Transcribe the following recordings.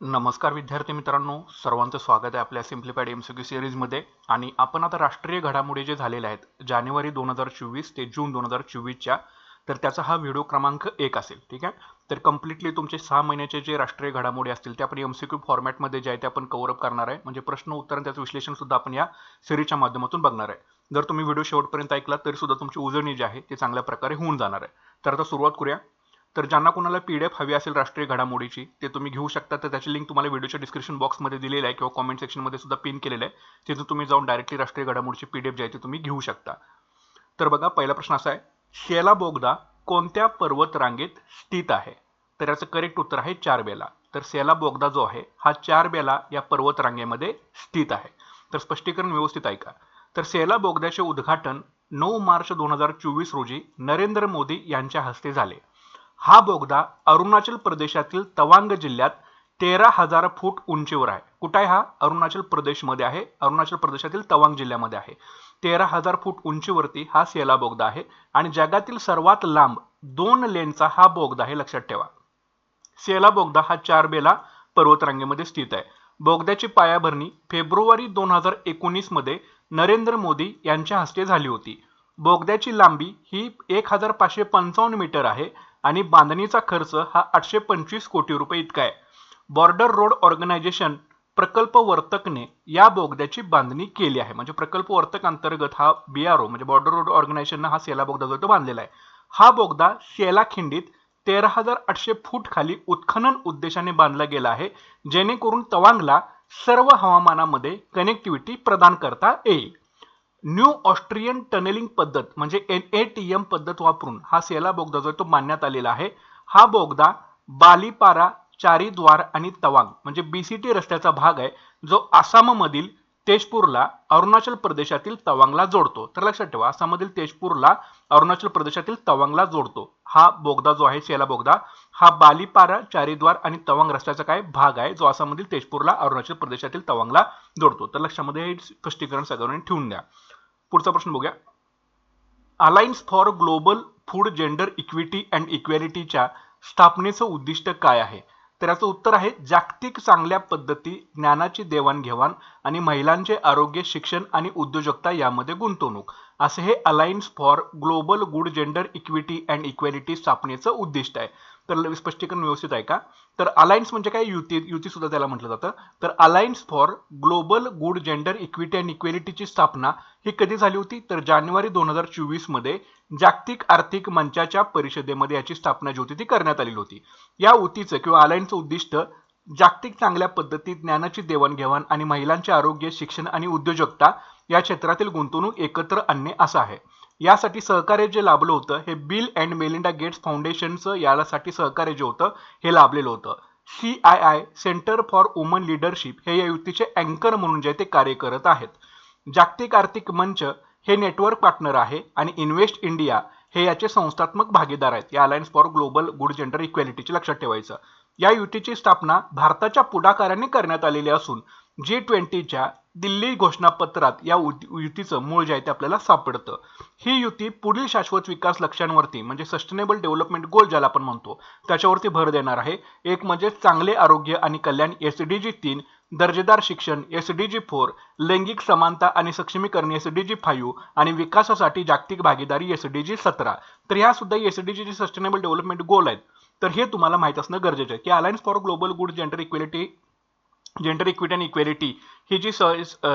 नमस्कार विद्यार्थी मित्रांनो सर्वांचं स्वागत आहे आपल्या सिम्प्लिफाईड एम सी क्यू सिरीजमध्ये आणि आपण आता राष्ट्रीय घडामोडी जे झालेल्या आहेत जानेवारी दोन हजार चोवीस ते जून दोन हजार चोवीसच्या तर त्याचा हा व्हिडिओ क्रमांक एक असेल ठीक आहे? तर कम्प्लिटली तुमचे सहा महिन्याचे जे राष्ट्रीय घडामोडी असतील ते आपण एम सी क्यू फॉर्मॅटमध्ये जे आहे ते आपण कवरअप करणार आहे. म्हणजे प्रश्न उत्तर आणि त्याचं विश्लेषण सुद्धा आपण या सिरीजच्या माध्यमातून बघणार आहे. जर तुम्ही व्हिडिओ शेवटपर्यंत ऐकला तरी सुद्धा तुमची उजळणी जी आहे ती चांगल्या प्रकारे होऊन जाणार आहे. तर आता सुरुवात करूया. तर ज्यांना कोणाला पी डी एफ हवी असेल राष्ट्रीय घडामोडीची ते तुम्ही घेऊ शकता. तर त्याची लिंक तुम्हाला व्हिडिओच्या डिस्क्रिप्शन बॉक्समध्ये दिलेली आहे किंवा कॉमेंट सेक्शनमध्ये सुद्धा पिन केलेलं आहे. तिथून तुम्ही जाऊन डायरेक्टली राष्ट्रीय घडामोडीची पी डी एफ जी आहे ती तुम्ही घेऊ शकता. तर बघा पहिला प्रश्न असा आहे शेला बोगदा कोणत्या पर्वत रांगेत स्थित आहे? तर याचं करेक्ट उत्तर आहे चार बेला तर सेला बोगदा जो आहे हा चार बेला या पर्वत रांगेमध्ये स्थित आहे. तर स्पष्टीकरण व्यवस्थित ऐका. तर सेला बोगद्याचे उद्घाटन नऊ मार्च दोन हजार चोवीस रोजी नरेंद्र मोदी यांच्या हस्ते झाले. हा बोगदा अरुणाचल प्रदेशातील तवांग जिल्ह्यात तेरा हजार फूट उंचीवर आहे. कुठे आहे हा? अरुणाचल प्रदेशमध्ये आहे. अरुणाचल प्रदेशातील तवांग जिल्ह्यामध्ये आहे. तेरा हजार फूट उंचीवरती हा सेला बोगदा आहे आणि जगातील सर्वात लांब दोन लेनचा हा बोगदा आहे. लक्षात ठेवा. सेला बोगदा हा चार बेला पर्वतरांगेमध्ये स्थित आहे. बोगद्याची पायाभरणी फेब्रुवारी दोन हजार एकोणीसमध्ये नरेंद्र मोदी यांच्या हस्ते झाली होती. बोगद्याची लांबी ही एक हजार पाचशे पंचावन्न मीटर आहे आणि बांधणीचा खर्च हा आठशे पंचवीस कोटी रुपये इतका आहे. बॉर्डर रोड ऑर्गनायझेशन प्रकल्प वर्तकने या बोगद्याची बांधणी केली आहे. म्हणजे प्रकल्प वर्तक अंतर्गत हा बीआरओ म्हणजे बॉर्डर रोड ऑर्गनायझेशन हा सेला बोगदा जो तो बांधलेला आहे. हा बोगदा शेला खिंडीत तेरा हजार आठशे फूट खाली उत्खनन उद्देशाने बांधला गेला आहे जेणेकरून तवांगला सर्व हवामानामध्ये कनेक्टिव्हिटी प्रदान करता येईल. न्यू ऑस्ट्रियन टनेलिंग पद्धत म्हणजे एन ए टी एम पद्धत वापरून हा सेला बोगदा जो आहे तो मानण्यात आलेला आहे. हा बोगदा बालीपारा चारीद्वार आणि तवांग म्हणजे बीसीटी रस्त्याचा भाग आहे जो आसाममधील तेजपूरला अरुणाचल प्रदेशातील तवांगला जोडतो. तर लक्षात ठेवा आसाममधील तेजपूरला अरुणाचल प्रदेशातील तवांगला जोडतो. हा बोगदा जो आहे सेला बोगदा हा बालीपारा चारीद्वार आणि तवांग रस्त्याचा काय भाग आहे जो आसाममधील तेजपूरला अरुणाचल प्रदेशातील तवांगला जोडतो. तर लक्षामध्ये हे स्पष्टीकरण सगळ्यांनी ठेवून द्या. पुढचा प्रश्न बघूया. Alliance for global food gender equity and इक्वॅलिटीच्या स्थापनेचं उद्दिष्ट काय आहे? तर याचं उत्तर आहे जागतिक चांगल्या पद्धती ज्ञानाची देवाणघेवाण आणि महिलांचे आरोग्य शिक्षण आणि उद्योजकता यामध्ये गुंतवणूक. असे हे alliance for global good gender equity and equality स्थापनेचं उद्दिष्ट आहे. तर स्पष्टीकरण व्यवस्थित आहे का? तर अलायन्स म्हणजे काय? युती युती सुद्धा त्याला म्हटलं जातं. तर alliance for global good gender equity and इक्वेलिटीची स्थापना ही कधी झाली होती? तर जानेवारी दोन हजार चोवीसमध्ये जागतिक आर्थिक मंचाच्या परिषदेमध्ये याची स्थापना जी होती ती करण्यात आलेली होती. या उतीचं किंवा अलायन्सचं उद्दिष्ट जागतिक चांगल्या पद्धतीत ज्ञानाची देवाणघेवाण आणि महिलांचे आरोग्य शिक्षण आणि उद्योजकता या क्षेत्रातील गुंतवणूक एकत्र आणणे असं आहे. यासाठी सहकार्य जे लाभलं होतं हे बिल अँड मेलिंडा गेट्स फाउंडेशनचं यासाठी सहकार्य जे होतं हे लाभलेलं होतं. C I I centre for woman leadership हे या युतीचे अँकर म्हणून जे ते कार्य करत आहेत. जागतिक आर्थिक मंच हे नेटवर्क पार्टनर आहे आणि इन्व्हेस्ट इंडिया हे याचे संस्थात्मक भागीदार आहेत. या alliance for global good gender इक्वॅलिटीचे लक्षात ठेवायचं. या युतीची स्थापना भारताच्या पुढाकाराने करण्यात आलेली असून जी ट्वेंटीच्या दिल्ली घोषणापत्रात या युतीचं मूळ जे आहे ते आपल्याला सापडतं. ही युती पुढील शाश्वत विकास लक्ष्यांवरती म्हणजे सस्टेनेबल डेव्हलपमेंट गोल ज्याला आपण म्हणतो त्याच्यावरती भर देणार आहे. एक म्हणजे चांगले आरोग्य आणि कल्याण एस डी जी तीन दर्जेदार शिक्षण एस डी जी फोर लैंगिक समानता आणि सक्षमीकरण एस डी जी फाईव्ह आणि विकासासाठी जागतिक भागीदारी एस डी जी सतरा. तर ह्या सुद्धा S D G sustainable development goal आहेत. तर हे तुम्हाला माहीत असणं गरजेचं आहे. की alliance for global good gender equality gender equity and equality ही जी स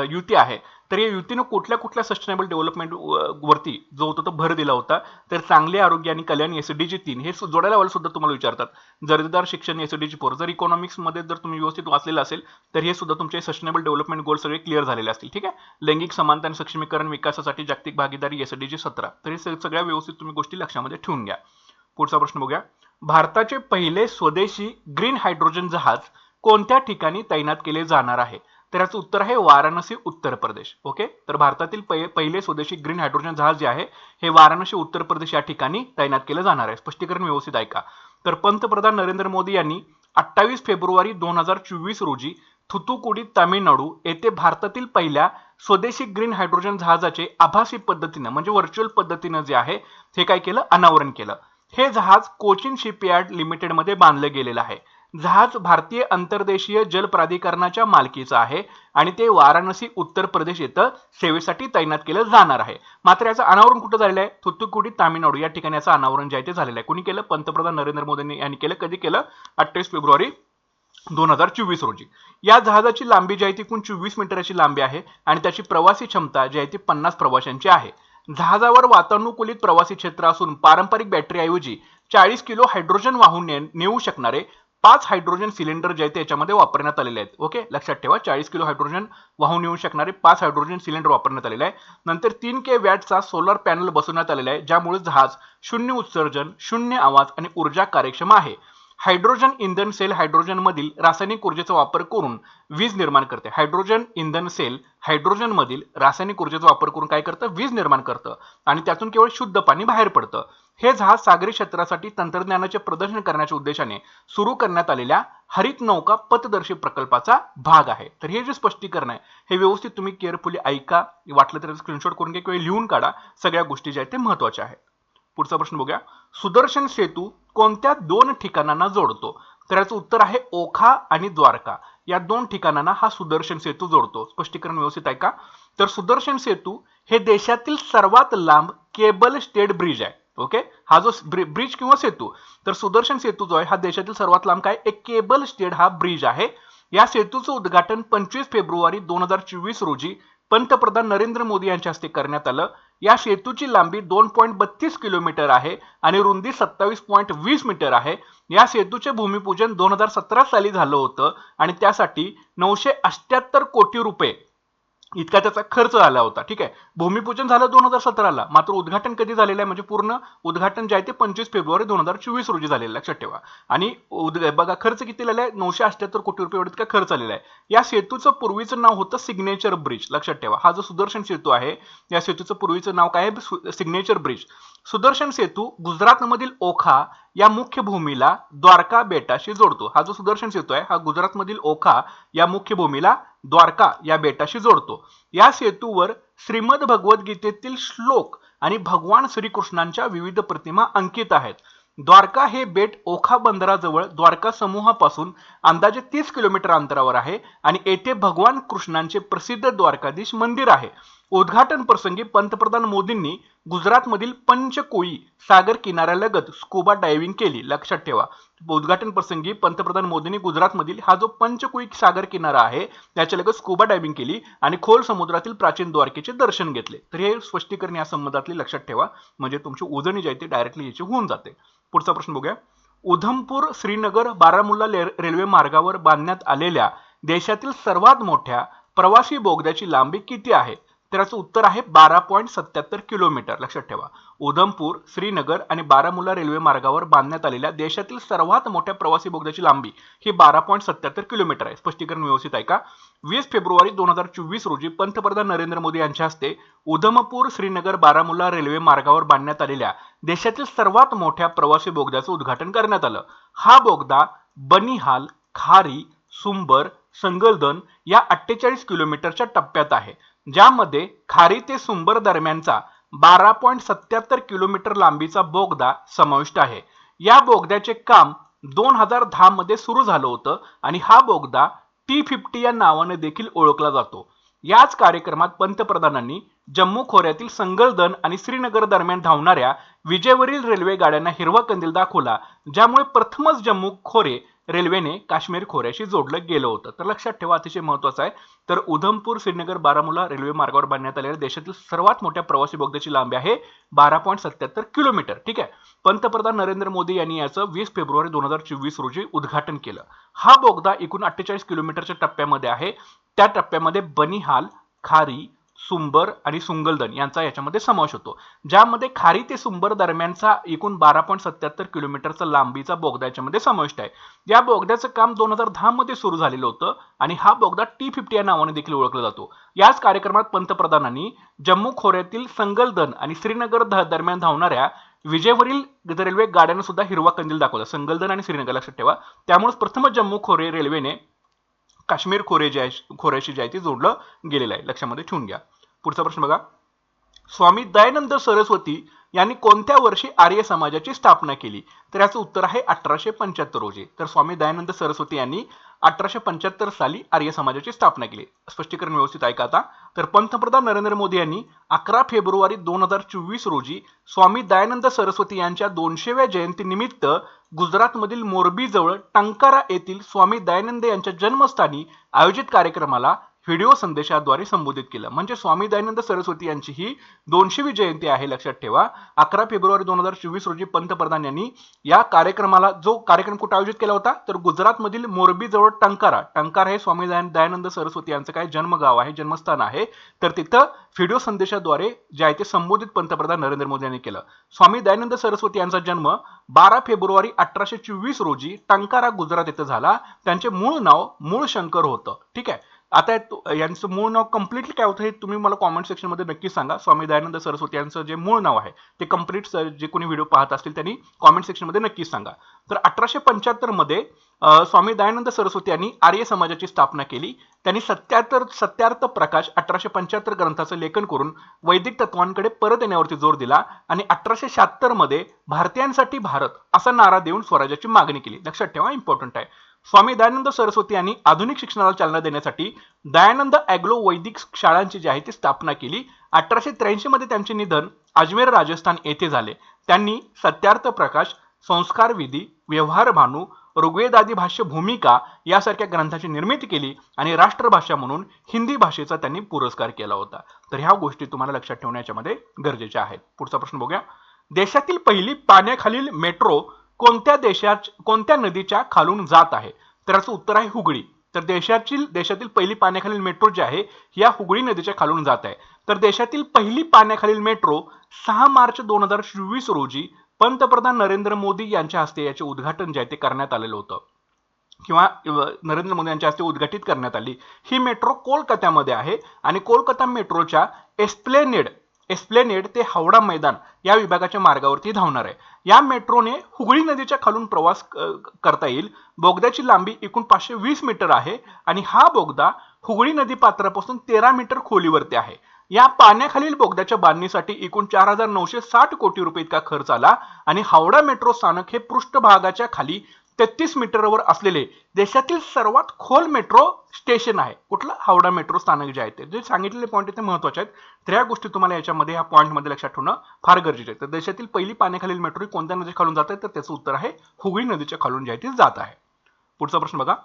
युती आहे तर या युतीनं कुठल्या कुठल्या सस्टेनेबल डेव्हलपमेंट वरती जो होता तो भर दिला होता तर चांगले आरोग्य आणि कल्याण एस डी जी तीन हे जोडायला वाला सुद्धा तुम्हाला विचारतात. दर्जेदार शिक्षण एस डी जी फोर जर इकॉनॉमिक्समध्ये जर तुम्ही व्यवस्थित वाचलेलं असेल तर हे सुद्धा तुमचे सस्टेनेबल डेव्हलपमेंट गोल सगळे क्लिअर झालेले असतील ठीक आहे? लैंगिक समानता आणि सक्षमीकरण विकासासाठी जागतिक भागीदारी एस डी जी सतरा तर हे सगळ्या व्यवस्थित तुम्ही गोष्टी लक्षामध्ये ठेवून घ्या. पुढचा प्रश्न बघूया. भारताचे पहिले स्वदेशी ग्रीन हायड्रोजन जहाज कोणत्या ठिकाणी तैनात केले जाणार आहे? तर याचं उत्तर आहे वाराणसी उत्तर प्रदेश. ओके तर भारतातील पहिले स्वदेशी ग्रीन हायड्रोजन जहाज जे आहे हे वाराणसी उत्तर प्रदेश या ठिकाणी तैनात केलं जाणार आहे. स्पष्टीकरण व्यवस्थित ऐका. तर पंतप्रधान नरेंद्र मोदी यांनी अठ्ठावीस फेब्रुवारी दोन हजार चोवीस रोजी थुतुकुडी तामिळनाडू येथे भारतातील पहिल्या स्वदेशी ग्रीन हायड्रोजन जहाजाचे आभासी पद्धतीनं म्हणजे व्हर्च्युअल पद्धतीनं जे आहे हे काय केलं? अनावरण केलं. हे जहाज कोचिन शिपयार्ड लिमिटेडमध्ये बांधलं गेलेलं आहे. जहाज भारतीय अंतर्देशीय जल प्राधिकरणाच्या मालकीचं आहे आणि ते वाराणसी उत्तर प्रदेश इथं सेवेसाठी तैनात केलं जाणार आहे. मात्र याचं अनावरण कुठं झालेलं आहे? थुत्तुकुडी तामिळनाडू या ठिकाणी याचं अनावरण जे आहे ते झालेलं आहे. कुणी केलं? पंतप्रधान नरेंद्र मोदींनी यांनी केलं. कधी केलं? अठ्ठावीस फेब्रुवारी दोन हजार चोवीस रोजी. या जहाजाची लांबी जी आहे ती एकूण चोवीस मीटरची लांबी आहे आणि त्याची प्रवासी क्षमता जी आहे ती पन्नास प्रवाशांची आहे. जहाजावर वातानुकूलित प्रवासी क्षेत्र असून पारंपरिक बॅटरीऐवजी चाळीस किलो हायड्रोजन वाहून ने- नेऊ शकणारे पाच हायड्रोजन सिलेंडर जे आहेत याच्यामध्ये वापरण्यात आलेले आहेत. ओके लक्षात ठेवा चाळीस किलो हायड्रोजन वाहून येऊ शकणारे पाच हायड्रोजन सिलेंडर वापरण्यात आलेले आहे. नंतर तीन के वॅटचा सोलर पॅनल बसवण्यात आलेला आहे ज्यामुळे जहाज शून्य उत्सर्जन शून्य आवाज आणि ऊर्जा कार्यक्षम आहे. हायड्रोजन इंधन सेल हायड्रोजन मधील रासायनिक ऊर्जेचा वापर करून वीज निर्माण करते. हायड्रोजन इंधन सेल हायड्रोजनमधील रासायनिक ऊर्जेचा वापर करून काय करतं? वीज निर्माण करतं. आणि त्यातून केवळ शुद्ध पाणी बाहेर पडतं. हे जहाज सागरी क्षेत्रासाठी तंत्रज्ञानाचे प्रदर्शन करण्याच्या उद्देशाने सुरू करण्यात आलेल्या हरित नौका पथदर्शी प्रकल्पाचा भाग आहे. तर हे जे स्पष्टीकरण आहे हे व्यवस्थित तुम्ही केअरफुली ऐका. वाटलं तर स्क्रीनशॉट करून घ्या किंवा लिहून काढा. सगळ्या गोष्टी ज्या आहेत ते महत्त्वाच्या आहेत. पुढचा प्रश्न बघूया. सुदर्शन सेतू कोणत्या दोन ठिकाणांना जोडतो? तर याचं उत्तर आहे ओखा आणि द्वारका. या दोन ठिकाणांना हा सुदर्शन सेतू जोडतो. स्पष्टीकरण व्यवस्थित आहे का तर सुदर्शन सेतू हे देशातील सर्वात लांब केबल स्टेट ब्रिज आहे. ओके हा जो ब्रिज किंवा सेतू तर सुदर्शन सेतू जो आहे हा देशातील सर्वात लांब काय? एक केबल स्टेड हा ब्रिज आहे. या सेतूचं उद्घाटन पंचवीस फेब्रुवारी दोन हजार चोवीस रोजी पंतप्रधान नरेंद्र मोदी यांच्या हस्ते करण्यात आलं. या सेतूची लांबी दोन पॉईंट बत्तीस किलोमीटर आहे आणि रुंदी सत्तावीस पॉईंट वीस मीटर आहे. या सेतूचे भूमिपूजन दोन हजार सतरा साली झालं होतं आणि त्यासाठी नऊशे अष्ट्याहत्तर कोटी रुपये इतका त्याचा खर्च आला होता. ठीक आहे? भूमिपूजन झालं दोन हजार सतराला. मात्र उद्घाटन कधी झालेलं आहे? म्हणजे पूर्ण उद्घाटन जे आहे ते पंचवीस फेब्रुवारी दोन हजार चोवीस रोजी झालेलं आहे, लक्षात ठेवा. आणि उद- बघा खर्च किती आलेला आहे? नऊशे अठ्याहत्तर कोटी रुपये इतका खर्च आलेला आहे. या सेतूचं पूर्वीचं नाव होतं सिग्नेचर ब्रिज. लक्षात ठेवा. हा जो सुदर्शन सेतू आहे या सेतूचं पूर्वीचं नाव काय आहे? Signature bridge. सुदर्शन सेतू गुजरातमधील ओखा या मुख्य भूमीला द्वारका बेटाशी जोडतो. हा जो सुदर्शन सेतू आहे हा गुजरातमधील ओखा या मुख्य भूमीला द्वारका या बेटाशी जोडतो. या सेतूवर श्रीमद भगवद्गीतेतील श्लोक आणि भगवान श्रीकृष्णांच्या विविध प्रतिमा अंकित आहेत. द्वारका हे बेट ओखा बंदराजवळ द्वारका समूहापासून अंदाजे तीस किलोमीटर अंतरावर आहे आणि येथे भगवान कृष्णांचे प्रसिद्ध द्वारकाधीश मंदिर आहे. उद्घाटन प्रसंगी पंतप्रधान मोदींनी गुजरातमधील पंचकोळी सागर किनाऱ्यालगत स्कुबा डायव्हिंग केली. लक्षात ठेवा. उद्घाटन प्रसंगी पंतप्रधान मोदींनी गुजरातमधील हा जो पंचकोळी सागर किनारा आहे त्याच्या लगत स्कुबा डायव्हिंग केली आणि खोल समुद्रातील प्राचीन द्वारकेचे दर्शन घेतले. तर हे स्पष्टीकरण या संबंधातले लक्षात ठेवा. म्हणजे तुमची उजणी जी आहे ती डायरेक्टली याची होऊन जाते. पुढचा प्रश्न बघूया. उधमपूर श्रीनगर बारामुल्ला रेल्वे मार्गावर बांधण्यात आलेल्या देशातील सर्वात मोठ्या प्रवासी बोगद्याची लांबी किती आहे? तर याचं उत्तर आहे बारा पॉईंट सत्याहत्तर किलोमीटर. लक्षात ठेवा. उधमपूर श्रीनगर आणि बारामुल्ला रेल्वे मार्गावर बांधण्यात आलेल्या देशातील सर्वात मोठ्या प्रवासी बोगद्याची लांबी ही बारा पॉईंट सत्याहत्तर किलोमीटर आहे. स्पष्टीकरण व्यवस्थित आहे का? वीस फेब्रुवारी दोन हजार चोवीस रोजी पंतप्रधान नरेंद्र मोदी यांच्या हस्ते उधमपूर श्रीनगर बारामुल्ला रेल्वे मार्गावर बांधण्यात आलेल्या देशातील सर्वात मोठ्या प्रवासी बोगद्याचं उद्घाटन करण्यात आलं. हा बोगदा बनिहाल खारी सुंबर संगलदन या अठ्ठेचाळीस किलोमीटरच्या टप्प्यात आहे. ज्यामध्ये खारी ते सुंबर दरम्यानचा बारा पॉईंट सत्याहत्तर किलोमीटर लांबीचा बोगदा समाविष्ट आहे. या बोगद्याचे काम दोन हजार दहा मध्ये सुरू झालं होतं आणि हा बोगदा टी फिफ्टी या नावाने देखील ओळखला जातो. याच कार्यक्रमात पंतप्रधानांनी जम्मू खोऱ्यातील संगलदन आणि श्रीनगर दरम्यान धावणाऱ्या विजेवरील रेल्वे गाड्यांना हिरवा कंदील दाखवला ज्यामुळे प्रथमच जम्मू खोरे रेल्वेने काश्मीर खोऱ्याशी जोडलं गेलं होतं. तर लक्षात ठेवा अतिशय महत्वाचं आहे. तर उधमपूर श्रीनगर बारामुला रेल्वे मार्गावर बांधण्यात आलेल्या देशातील सर्वात मोठ्या प्रवासी बोगद्याची लांबी आहे बारा पॉईंट सत्याहत्तर किलोमीटर. ठीक आहे? पंतप्रधान नरेंद्र मोदी यांनी याचं वीस फेब्रुवारी दोन हजार चोवीस रोजी उद्घाटन केलं. हा बोगदा एकूण अठ्ठेचाळीस किलोमीटरच्या टप्प्यामध्ये आहे. त्या टप्प्यामध्ये बनिहाल खारी सुंबर आणि सुंगलदन यांचा याच्यामध्ये समावेश होतो. ज्यामध्ये खारी ते सुंबर दरम्यानचा एकूण बारा पॉईंट सत्याहत्तर किलोमीटरचा लांबीचा बोगदा याच्यामध्ये समाविष्ट आहे. या बोगद्याचं काम दोन हजार दहा मध्ये सुरू झालेलं होतं आणि हा बोगदा टी फिफ्टी या नावाने देखील ओळखला जातो. याच कार्यक्रमात पंतप्रधानांनी जम्मू खोऱ्यातील संगलदन आणि श्रीनगर दरम्यान धावणाऱ्या विजेवरील रेल्वे गाड्यांना सुद्धा हिरवा कंदील दाखवला. संगलदन आणि श्रीनगर लक्षात ठेवा. त्यामुळे प्रथमच जम्मू खोरे रेल्वेने काश्मीर खोरे जे आहे खोऱ्याशी जे आहे ते जोडलं गेलेलं आहे. लक्षामध्ये ठेवून घ्या. पुढचा प्रश्न बघा. स्वामी दयानंद सरस्वती यांनी कोणत्या वर्षी आर्य समाजाची स्थापना केली? तर याचं उत्तर आहे अठराशे पंच्याहत्तर रोजी. तर स्वामी दयानंद सरस्वती यांनी अठराशे पंच्याहत्तर साली आर्य समाजाची स्थापना केली. स्पष्टीकरण व्यवस्थित ऐका आता. तर पंतप्रधान नरेंद्र मोदी यांनी अकरा फेब्रुवारी दोन हजार चोवीस रोजी स्वामी दयानंद सरस्वती यांच्या दोनशेव्या जयंतीनिमित्त गुजरातमधील मोरबीजवळ टंकारा येथील स्वामी दयानंद यांच्या जन्मस्थानी आयोजित कार्यक्रमाला व्हिडिओ संदेशाद्वारे संबोधित केलं. म्हणजे स्वामी दयानंद सरस्वती यांची ही दोनशेवी जयंती आहे लक्षात ठेवा. अकरा फेब्रुवारी दोन हजार चोवीस रोजी पंतप्रधान यांनी या कार्यक्रमाला जो कार्यक्रम कुठे आयोजित केला होता? तर गुजरातमधील मोरबी जवळ टंकारा. टंकारा हे स्वामी दयानंद सरस्वती यांचं काय जन्मगाव आहे जन्मस्थान आहे. तर तिथं व्हिडिओ संदेशाद्वारे जे आहे ते संबोधित पंतप्रधान नरेंद्र मोदी यांनी केलं. स्वामी दयानंद सरस्वती यांचा जन्म बारा फेब्रुवारी अठराशे चोवीस रोजी टंकारा गुजरात येथे झाला. त्यांचे मूळ नाव मूळ शंकर होतं. ठीक आहे? आता यांचं मूळ नाव कम्प्लिटली काय होतं हे तुम्ही मला कॉमेंट सेक्शनमध्ये नक्की सांगा. स्वामी दयानंद सरस्वती यांचं जे मूळ नाव आहे ते कंप्लीट जे कोणी व्हिडिओ पाहत असतील त्यांनी कॉमेंट सेक्शनमध्ये नक्की सांगा. तर अठराशे पंच्याहत्तरमध्ये स्वामी दयानंद सरस्वती यांनी आर्य समाजाची स्थापना केली. त्यांनी सत्याहत्तर सत्यार्थ प्रकाश अठराशे पंच्याहत्तर ग्रंथाचं लेखन करून वैदिक तत्वांकडे परत येण्यावरती जोर दिला आणि अठराशे शहात्तरमध्ये भारतीयांसाठी भारत असा नारा देऊन स्वराज्याची मागणी केली. लक्षात ठेवा इम्पॉर्टंट आहे. स्वामी दयानंद सरस्वती यांनी आधुनिक शिक्षणाला चालना देण्यासाठी दयानंद ॲग्लो वैदिक शाळांची जी आहे ती स्थापना केली. अठराशे त्र्याऐंशी मध्ये त्यांचे निधन अजमेर राजस्थान येथे झाले. त्यांनी सत्यार्थ प्रकाश संस्कार विधी व्यवहार भानू ऋग्वेदादी भाष्य भूमिका यासारख्या ग्रंथाची निर्मिती केली आणि राष्ट्रभाषा म्हणून हिंदी भाषेचा त्यांनी पुरस्कार केला होता. तर ह्या गोष्टी तुम्हाला लक्षात ठेवण्याच्यामध्ये गरजेच्या आहेत. पुढचा प्रश्न बघूया. देशातील पहिली पाण्याखालील मेट्रो कोणत्या देशात कोणत्या नदीच्या खालून जात आहे? तर याचं उत्तर आहे हुगळी. तर देशातील देशातील पहिली पाण्याखालील मेट्रो जी आहे या हुगळी नदीच्या खालून जात आहे. तर देशातील पहिली पाण्याखालील मेट्रो सहा मार्च दोन हजार चोवीस रोजी पंतप्रधान नरेंद्र मोदी यांच्या हस्ते याचे उद्घाटन जे आहे ते करण्यात आलेलं होतं. किंवा नरेंद्र मोदी यांच्या हस्ते उद्घाटित करण्यात आली. ही मेट्रो कोलकात्यामध्ये आहे आणि कोलकाता मेट्रोच्या एस्प्लेनेड एस्प्लेनेड ते हावडा मैदान या विभागाच्या मार्गावरती धावणार आहे. या मेट्रोने हुगळी नदीच्या खालून प्रवास करता येईल. बोगद्याची लांबी एकूण पाचशे वीस मीटर आहे आणि हा बोगदा हुगळी नदी पात्रापासून तेरा मीटर खोलीवरती आहे. या पाण्याखालील बोगद्याच्या बांधणीसाठी एकूण चार हजार नऊशे साठ कोटी रुपये इतका खर्च आला आणि हावडा मेट्रो स्थानक हे पृष्ठभागाच्या खाली तेहतीस मीटरवर असलेले देशातील सर्वात खोल मेट्रो स्टेशन आहे. कुठलं? हावडा मेट्रो स्थानक जे आहे ते. जे सांगितलेले पॉईंट ते महत्त्वाचे आहेत. तर गोष्टी तुम्हाला याच्यामध्ये ह्या पॉईंटमध्ये लक्षात ठेवणं फार गरजेचं आहे. तर देशातील पहिली पाण्याखालील मेट्रो ही कोणत्या नदी खालून जात? आहे तर त्याचं उत्तर आहे हुगळी नदीच्या खालून जे आहे ती जात आहे. पुढचा प्रश्न बघा.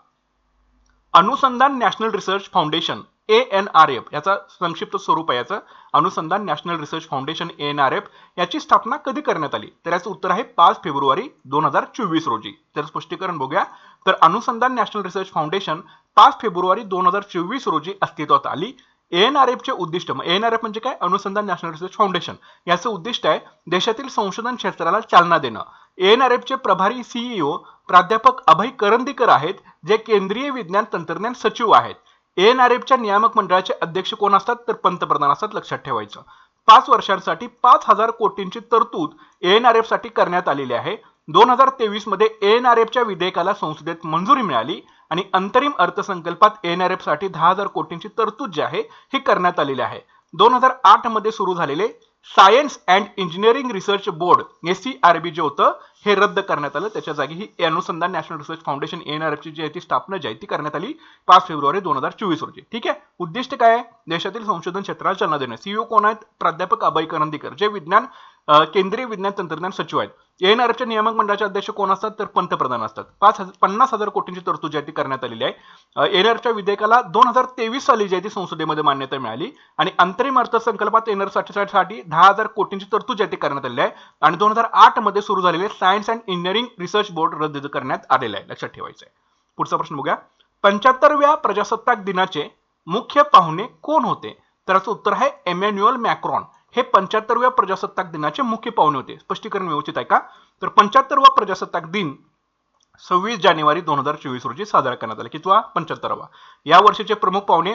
Anusandhan national research foundation A N R F याचा संक्षिप्त स्वरूप आहे याचं. Anusandhan national research foundation A N R F याची स्थापना कधी करण्यात आली? तर याचं उत्तर आहे पाच फेब्रुवारी दोन हजार चोवीस रोजी. तर स्पष्टीकरण बघूया. तर अनुसंधान नॅशनल रिसर्च फाउंडेशन पाच फेब्रुवारी दोन हजार चोवीस रोजी अस्तित्वात आली. एन आर एफचे उद्दिष्ट मग एन आर एफ म्हणजे काय? अनुसंधान नॅशनल रिसर्च फाउंडेशन. याचं उद्दिष्ट आहे देशातील संशोधन क्षेत्राला चालना देणं. एन आर एफचे प्रभारी सीईओ प्राध्यापक अभय करंदीकर आहेत जे केंद्रीय विज्ञान तंत्रज्ञान सचिव आहेत. एन आर एफच्या नियामक मंडळाचे अध्यक्ष कोण असतात तर पंतप्रधान असतात लक्षात ठेवायचं. पाच वर्षांसाठी पाच हजार कोटींची तरतूद एन आर एफसाठी करण्यात आलेली आहे. दोन हजार तेवीसमध्ये एन आर एफच्या विधेयकाला संसदेत मंजुरी मिळाली आणि अंतरिम अर्थसंकल्पात एन आर एफसाठी दहा हजार कोटींची तरतूद जी आहे ही करण्यात आलेली आहे. दोन हजार आठमध्ये सुरू झालेले science and engineering research board S C R B जे होतं हे रद्द करण्यात आलं. त्याच्या जागी ही Anusandhan national research foundation N R एफची जी आहे ती स्थापना जी आहे ती करण्यात आली पाच फेब्रुवारी दोन हजार चोवीस रोजी. ठीक आहे? उद्दिष्ट काय आहे? देशातील संशोधन क्षेत्राला चालना देणे. सीईओ कोण आहेत? प्राध्यापक अभय करंदीकर जे विज्ञान केंद्रीय विज्ञान तंत्रज्ञान सचिव आहेत. एन आर एफच्या नियामक मंडळाचे अध्यक्ष कोण असतात? तर पंतप्रधान असतात. पाच हजार पन्नास हजार कोटींची तरतूद जी ती करण्यात आलेली आहे. एन आर एफच्या विधेयकाला दोन हजार तेवीस साली जी आहे ती संसदेमध्ये मान्यता मिळाली. आणि अंतरिम अर्थसंकल्पात एन आरसाठी दहा हजार कोटींची तरतूद जी ती करण्यात आलेली आहे. आणि दोन हजार आठमध्ये सुरू झालेले science and engineering research board रद्द करण्यात आलेलं आहे. लक्षात ठेवायचं आहे. पुढचा प्रश्न बघूया. पंच्याहत्तरव्या प्रजासत्ताक दिनाचे मुख्य पाहुणे कोण होते? तर उत्तर आहे एमॅन्युअल मॅक्रॉन. हे पंच्याहत्तरव्या प्रजासत्ताक दिनाचे मुख्य पाहुणे होते. स्पष्टीकरण व्यवस्थित आहे का? तर पंच्याहत्तरवा प्रजासत्ताक दिन सव्वीस जानेवारी दोन हजार चोवीस रोजी साजरा करण्यात आला. किंवा पंच्याहत्तरावा. या वर्षीचे प्रमुख पाहुणे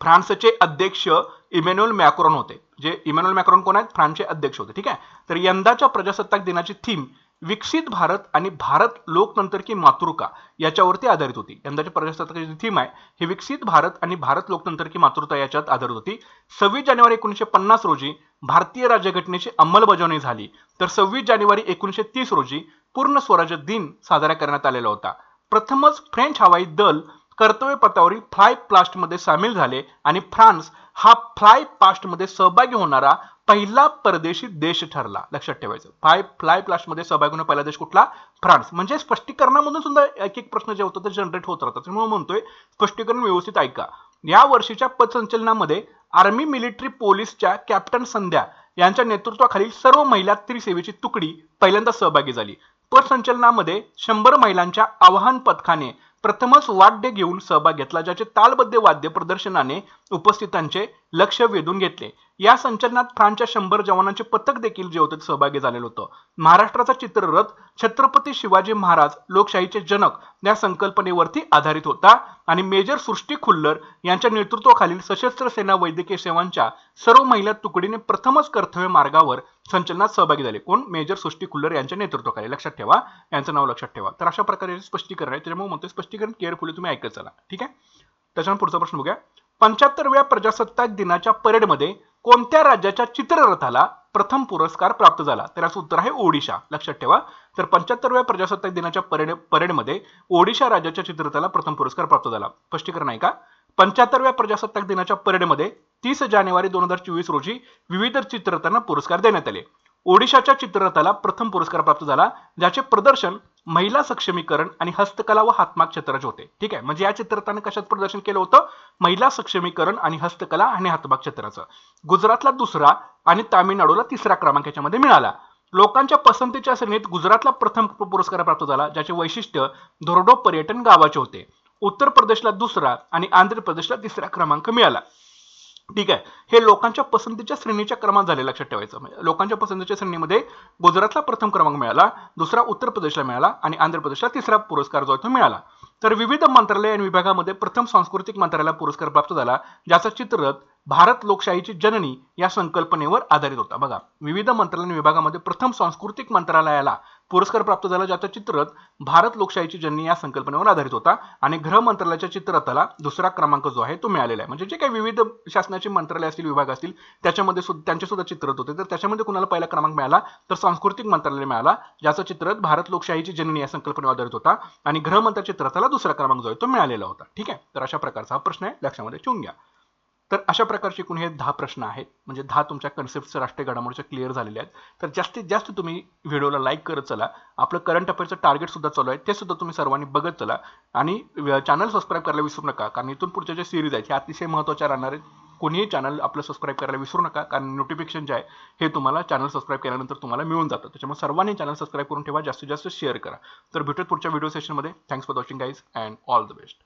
फ्रान्सचे अध्यक्ष इमॅन्युअल मॅक्रॉन होते. जे इमॅन्युअल मॅक्रॉन कोण आहेत? फ्रान्सचे अध्यक्ष होते. ठीक आहे? तर यंदाच्या प्रजासत्ताक दिनाची थीम विकसित भारत आणि भारत लोकतंत्र की मातृका याच्यावरती आधारित होती. यंदाच्या प्रजासत्ताकाची थीम आहे हे विकसित भारत आणि भारत लोकतंत्र की मातृता याच्यात आधारित होती. सव्वीस जानेवारी एकोणीसशे पन्नास रोजी भारतीय राज्यघटनेची अंमलबजावणी झाली. तर सव्वीस जानेवारी एकोणीसशे तीस रोजी पूर्ण स्वराज्य दिन साजरा करण्यात आलेला होता. प्रथमच फ्रेंच हवाई दल कर्तव्य पथावरील फ्लायमध्ये सामील झाले आणि फ्रान्स हा फ्लायमध्ये सहभागी होणारा पहिला परदेशी देश ठरला. लक्षात ठेवायचं. फ्लाय फ्लायमध्ये सहभागी होणं पहिला देश कुठला? फ्रान्स. म्हणजे स्पष्टीकरणामधून सुद्धा एक एक प्रश्न जे होतं ते जनरेट होत राहतात. त्यामुळे म्हणतोय स्पष्टीकरण व्यवस्थित ऐका. या वर्षीच्या पदसंचलनामध्ये आर्मी मिलिटरी पोलीसच्या कॅप्टन संध्या यांच्या नेतृत्वाखालील सर्व महिला त्रिसेवेची तुकडी पहिल्यांदा सहभागी झाली. पदसंचलनामध्ये शंभर महिलांच्या आवाहन पथकाने प्रथमच वाद्य घेऊन सहभाग घेतला ज्याचे तालबद्ध वाद्य प्रदर्शनाने उपस्थितांचे लक्ष वेधून घेतले. या संचलनात फ्रान्सच्या शंभर जवानांचे पथक देखील जे होते सहभागी झालेलं होतं. महाराष्ट्राचा चित्ररथ छत्रपती शिवाजी महाराज लोकशाहीचे जनक या संकल्पनेवरती आधारित होता आणि मेजर सृष्टी खुल्लर यांच्या नेतृत्वाखालील सशस्त्र सेना वैद्यकीय सेवांच्या सर्व महिला तुकडीने प्रथमच कर्तव्य मार्गावर संचलनात सहभागी झाले. कोण? मेजर सृष्टी खुल्लर यांच्या नेतृत्वाखाली. लक्षात ठेवा. यांचं नाव लक्षात ठेवा. तर अशा प्रकारे स्पष्टीकरण आहे. त्याच्यामुळे म्हणतो स्पष्टीकरण केअरफुली तुम्ही ऐकत चला. ठीक आहे? त्याच्यानंतर पुढचा प्रश्न बघूया. पंच्याहत्तरव्या प्रजासत्ताक दिनाच्या परेडमध्ये कोणत्या राज्याच्या चित्ररथाला प्रथम पुरस्कार प्राप्त झाला? तर याचं उत्तर आहे ओडिशा. लक्षात ठेवा. तर पंच्याहत्तरव्या प्रजासत्ताक दिनाच्या परेड परेडमध्ये ओडिशा राज्याच्या चित्ररथाला प्रथम पुरस्कार प्राप्त झाला. स्पष्टीकरण आहे का? पंच्याहत्तरव्या प्रजासत्ताक दिनाच्या परेडमध्ये तीस जानेवारी दोन हजार चोवीस रोजी विविध चित्ररथांना पुरस्कार देण्यात आले. ओडिशाच्या चित्ररथाला प्रथम पुरस्कार प्राप्त झाला ज्याचे प्रदर्शन महिला सक्षमीकरण आणि हस्तकला व हातमाग क्षेत्राचे होते. ठीक आहे? म्हणजे या चित्ररथाने कशात प्रदर्शन केलं होतं? महिला सक्षमीकरण आणि हस्तकला आणि हातमाग क्षेत्राचं. गुजरातला दुसरा आणि तामिळनाडूला तिसरा क्रमांक याच्यामध्ये मिळाला. लोकांच्या पसंतीच्या श्रेणीत गुजरातला प्रथम पुरस्कार प्राप्त झाला ज्याचे वैशिष्ट्य धोरडो पर्यटन गावाचे होते. उत्तर प्रदेशला दुसरा आणि आंध्र प्रदेशला तिसरा क्रमांक मिळाला. ठीक आहे. हे लोकांच्या पसंतीच्या श्रेणीच्या क्रमात झाले लक्षात ठेवायचं. म्हणजे लोकांच्या पसंतीच्या श्रेणीमध्ये गुजरातला प्रथम क्रमांक मिळाला दुसरा उत्तर प्रदेशला मिळाला आणि आंध्र प्रदेशला तिसरा पुरस्कार जो आहे तो मिळाला. तर विविध मंत्रालय आणि विभागामध्ये प्रथम सांस्कृतिक मंत्रालयाला पुरस्कार प्राप्त झाला ज्याचा चित्ररथ भारत लोकशाहीची जननी या संकल्पनेवर आधारित होता. बघा विविध मंत्रालय विभागामध्ये प्रथम सांस्कृतिक मंत्रालयाला पुरस्कार प्राप्त झाला ज्याचा चित्ररथ भारत लोकशाहीची जननी या संकल्पनेवर आधारित होता. आणि गृह मंत्रालयाच्या चित्ररथाला दुसरा क्रमांक जो आहे तो मिळालेला आहे. म्हणजे जे काही विविध शासनाचे मंत्रालय असतील विभाग असतील त्याच्यामध्ये सुद्धा त्यांचे सुद्धा चित्ररथ होते. तर त्याच्यामध्ये कुणाला पहिला क्रमांक मिळाला? तर सांस्कृतिक मंत्रालय मिळाला ज्याचा चित्ररथ भारत लोकशाहीची जननी या संकल्पनेवर आधारित होता. आणि गृहमंत्री चित्ररथाला दुसरा क्रमांक जो आहे तो मिळालेला होता. ठीक आहे? तर अशा प्रकारचा हा प्रश्न आहे. लक्षामध्ये ठेवून घ्या. तर अशा प्रकारचे एकूण हे दहा प्रश्न आहेत. म्हणजे दहा तुमच्या कन्सेप्टच्या राष्ट्रीय घडामोडीच्या क्लिअर झालेले आहेत. तर जास्तीत जास्त तुम्ही व्हिडिओला लाईक करत चला. आपलं करंट अफेअरचं टार्गेट सुद्धा चालू आहे. ते सुद्धा तुम्ही सर्वांनी बघत चला. आणि चॅनल सबस्क्राईब करायला विसरू नका. कारण इथून पुढच्या ज्या सिरीज आहेत हे अतिशय महत्त्वाच्या राहणार आहेत. कोणीही चॅनल आपलं सबस्क्राईब करायला विसरू नका. कारण नोटिफिकेशन जे आहे हे तुम्हाला चॅनल सबस्क्राईब केल्यानंतर तुम्हाला मिळून जातं. त्याच्यामुळे सर्वांनी चॅनल सबस्क्राईब करून ठेवा. जास्तीत जास्त शेअर करा. तर भेटत पुढच्या व्हिडिओ सेशनमध्ये thanks for watching guys and all the best